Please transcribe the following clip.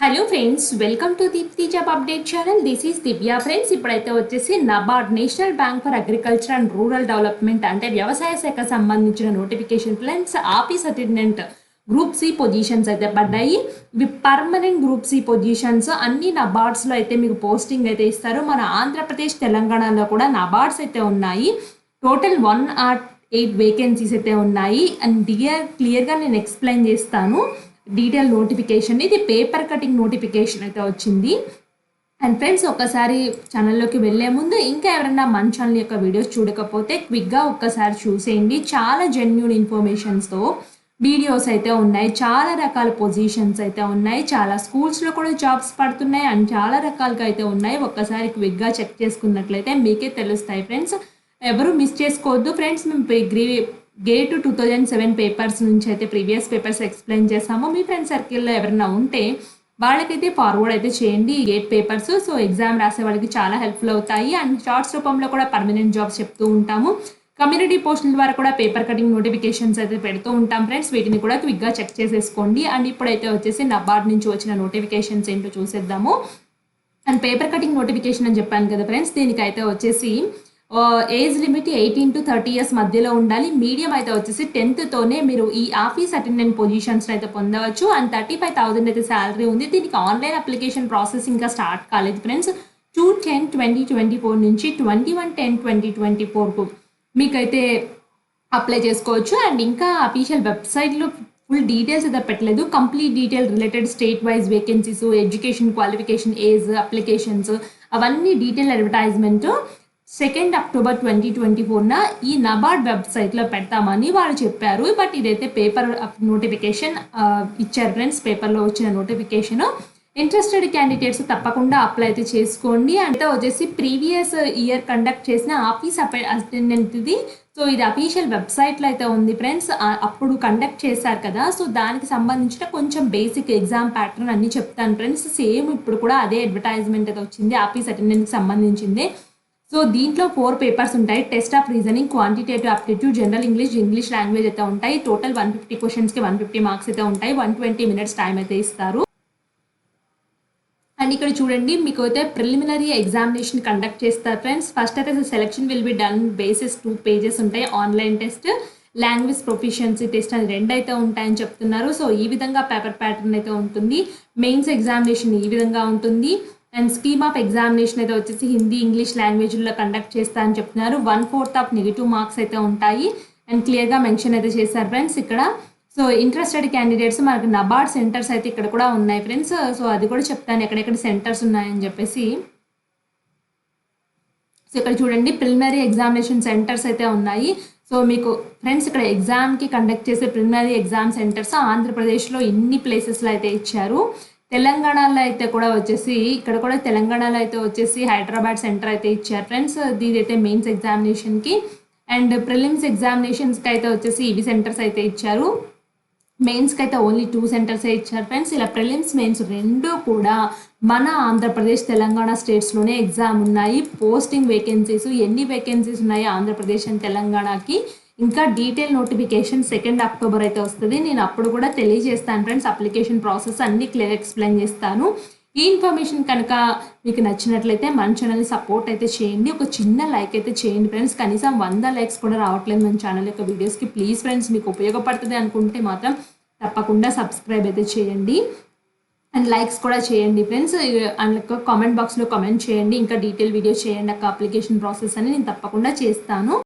Hello friends welcome to Deepthi job update channel this is Divya friends ఇప్పుడైతే వచ్చేసి NABARD national bank for agriculture and rural development అంటే వ్యవసాయ శాఖ సంబంధించిన notification plans office attendant group C positions అయితే పడ్డాయి. ఇవి పర్మనెంట్ గ్రూప్ సి పొజిషన్స్ అన్ని నబార్డ్స్లో అయితే మీకు పోస్టింగ్ అయితే ఇస్తారు. మన ఆంధ్రప్రదేశ్ తెలంగాణలో కూడా నబార్డ్స్ అయితే ఉన్నాయి. Total one or eight vacancies అయితే ఉన్నాయి. అండ్ డియర్ క్లియర్గా నేను ఎక్స్ప్లెయిన్ చేస్తాను. డీటెయిల్ నోటిఫికేషన్ ఇది పేపర్ కటింగ్ నోటిఫికేషన్ అయితే వచ్చింది. అండ్ ఫ్రెండ్స్ ఒకసారి ఛానల్లోకి వెళ్ళే ముందు ఇంకా ఎవరైనా మన ఛానల్ యొక్క వీడియోస్ చూడకపోతే క్విక్గా ఒక్కసారి చూసేయండి. చాలా జెన్యున్ ఇన్ఫర్మేషన్స్తో వీడియోస్ అయితే ఉన్నాయి. చాలా రకాల పొజిషన్స్ అయితే ఉన్నాయి. చాలా స్కూల్స్లో కూడా జాబ్స్ పడుతున్నాయి. అండ్ చాలా రకాలుగా అయితే ఉన్నాయి. ఒక్కసారి క్విక్గా చెక్ చేసుకున్నట్లయితే మీకే తెలుస్తాయి ఫ్రెండ్స్ ఎవరు మిస్ చేసుకోవద్దు ఫ్రెండ్స్ మేము gate two thousand seven papers నుంచి అయితే ప్రీవియస్ పేపర్స్ ఎక్స్ప్లెయిన్ చేస్తాము మీ ఫ్రెండ్ సర్కిల్లో ఎవరైనా ఉంటే వాళ్ళకైతే ఫార్వర్డ్ అయితే చేయండి ఈ గేట్ పేపర్స్ సో ఎగ్జామ్ రాసే వాళ్ళకి చాలా హెల్ప్ఫుల్ అవుతాయి. అండ్ షార్ట్స్ రూపంలో కూడా పర్మనెంట్ జాబ్స్ చెప్తూ ఉంటాము. కమ్యూనిటీ పోస్టుల ద్వారా కూడా పేపర్ కటింగ్ నోటిఫికేషన్స్ అయితే పెడుతూ ఉంటాం ఫ్రెండ్స్ వీటిని కూడా క్విక్గా చెక్ చేసేసుకోండి. అండ్ ఇప్పుడైతే వచ్చేసి నబార్డ్ నుంచి వచ్చిన నోటిఫికేషన్స్ ఏంటో చూసేద్దాము. అండ్ పేపర్ కటింగ్ నోటిఫికేషన్ అని చెప్పాను కదా ఫ్రెండ్స్ దీనికైతే వచ్చేసి age limit eighteen to thirty years మధ్యలో ఉండాలి. మీడియం అయితే వచ్చేసి టెన్త్తోనే మీరు ఈ ఆఫీస్ అటెండెంట్ పొజిషన్స్ అయితే పొందవచ్చు. అండ్ థర్టీ ఫైవ్ థౌసండ్ అయితే శాలరీ ఉంది. దీనికి ఆన్లైన్ అప్లికేషన్ ప్రాసెస్ ఇంకా స్టార్ట్ కాలేదు friends two ten twenty twenty four నుంచి twenty one ten twenty twenty ఫోర్కు మీకైతే అప్లై చేసుకోవచ్చు. అండ్ ఇంకా అఫీషియల్ వెబ్సైట్లో ఫుల్ డీటెయిల్స్ అయితే పెట్టలేదు. Complete detail related state wise vacancies education qualification age applications అవన్నీ detail advertisement second October twenty twenty ఫోర్న ఈ నబార్డ్ వెబ్సైట్లో పెడతామని వాళ్ళు చెప్పారు. బట్ ఇదైతే పేపర్ నోటిఫికేషన్ uh, uh, ఇచ్చారు ఫ్రెండ్స్ పేపర్లో వచ్చిన నోటిఫికేషన్ ఇంట్రెస్టెడ్ క్యాండిడేట్స్ తప్పకుండా అప్లై అయితే చేసుకోండి. అంటే వచ్చేసి ప్రీవియస్ ఇయర్ కండక్ట్ చేసిన ఆఫీస్ అటెండెంట్ది. సో ఇది అఫీషియల్ వెబ్సైట్లో అయితే ఉంది ఫ్రెండ్స్ అప్పుడు కండక్ట్ చేశారు కదా. సో దానికి సంబంధించిన కొంచెం బేసిక్ ఎగ్జామ్ ప్యాటర్న్ అన్ని చెప్తాను ఫ్రెండ్స్ సేమ్ ఇప్పుడు కూడా అదే అడ్వర్టైజ్మెంట్ అయితే వచ్చింది. ఆఫీస్ అటెండెంట్కి సంబంధించింది. సో దీంట్లో ఫోర్ పేపర్స్ ఉంటాయి. Test of reasoning quantitative aptitude general English English language అయితే ఉంటాయి. టోటల్ వన్ ఫిఫ్టీ క్వశ్చన్స్కి వన్ ఫిఫ్టీ మార్క్స్ అయితే ఉంటాయి. వన్ ట్వంటీ మినిట్స్ టైం అయితే ఇస్తారు. అండ్ ఇక్కడ చూడండి మీకు అయితే ప్రిలిమినరీ ఎగ్జామినేషన్ కండక్ట్ చేస్తారు ఫ్రెండ్స్ ఫస్ట్ అయితే selection will be done basis two pages ఉంటాయి. Online test language proficiency test అని రెండు అయితే ఉంటాయని చెప్తున్నారు. సో ఈ విధంగా పేపర్ ప్యాటర్న్ అయితే ఉంటుంది. మెయిన్స్ ఎగ్జామినేషన్ ఈ విధంగా ఉంటుంది. అండ్ స్కీమ్ ఆఫ్ ఎగ్జామినేషన్ అయితే వచ్చేసి హిందీ ఇంగ్లీష్ లాంగ్వేజ్లో కండక్ట్ చేస్తా అని చెప్తున్నారు. One fourth of negative marks అయితే ఉంటాయి. అండ్ క్లియర్గా మెన్షన్ అయితే చేశారు ఫ్రెండ్స్ ఇక్కడ. సో ఇంట్రెస్టెడ్ క్యాండిడేట్స్ మనకి నబార్డ్ సెంటర్స్ అయితే ఇక్కడ కూడా ఉన్నాయి ఫ్రెండ్స్ సో అది కూడా చెప్తాను. ఎక్కడెక్కడ సెంటర్స్ ఉన్నాయని చెప్పేసి. సో ఇక్కడ చూడండి ప్రిలిమినరీ ఎగ్జామినేషన్ సెంటర్స్ అయితే ఉన్నాయి. సో మీకు ఫ్రెండ్స్ ఇక్కడ ఎగ్జామ్కి కండక్ట్ చేసే ప్రిలిమినరీ ఎగ్జామ్ సెంటర్స్ ఆంధ్రప్రదేశ్లో ఎన్ని ప్లేసెస్లో అయితే ఇచ్చారు. తెలంగాణలో అయితే కూడా వచ్చేసి ఇక్కడ కూడా తెలంగాణలో అయితే వచ్చేసి హైదరాబాద్ సెంటర్ అయితే ఇచ్చారు ఫ్రెండ్స్. దీదైతే మెయిన్స్ ఎగ్జామినేషన్కి అండ్ ప్రిలిమ్స్ ఎగ్జామినేషన్స్కి అయితే వచ్చేసి ఇవి సెంటర్స్ అయితే ఇచ్చారు. మెయిన్స్కి అయితే ఓన్లీ టూ సెంటర్సే ఇచ్చారు ఫ్రెండ్స్. ఇలా ప్రిలిమ్స్ మెయిన్స్ రెండు కూడా మన ఆంధ్రప్రదేశ్ తెలంగాణ స్టేట్స్లోనే ఎగ్జామ్ ఉన్నాయి. పోస్టింగ్ వేకెన్సీస్ ఎన్ని వేకెన్సీస్ ఉన్నాయి ఆంధ్రప్రదేశ్ అండ్ తెలంగాణకి? ఇంకా డీటెయిల్ నోటిఫికేషన్ సెకండ్ అక్టోబర్ అయితే వస్తుంది. నేను అప్పుడు కూడా తెలియజేస్తాను ఫ్రెండ్స్ అప్లికేషన్ ప్రాసెస్ అన్ని క్లియర్ ఎక్స్ప్లెయిన్ చేస్తాను. ఈ ఇన్ఫర్మేషన్ కనుక మీకు నచ్చినట్లయితే మన ఛానల్ని సపోర్ట్ అయితే చేయండి. ఒక చిన్న లైక్ అయితే చేయండి ఫ్రెండ్స్ కనీసం వంద లైక్స్ కూడా రావట్లేదు మన ఛానల్ యొక్క వీడియోస్కి ప్లీజ్ ఫ్రెండ్స్ మీకు ఉపయోగపడుతుంది అనుకుంటే మాత్రం తప్పకుండా సబ్స్క్రైబ్ అయితే చేయండి. అండ్ లైక్స్ కూడా చేయండి ఫ్రెండ్స్ అండ్ కామెంట్ బాక్స్లో కామెంట్ చేయండి. ఇంకా డీటెయిల్ వీడియో చేయండి. అక్క అప్లికేషన్ ప్రాసెస్ అని నేను తప్పకుండా చేస్తాను.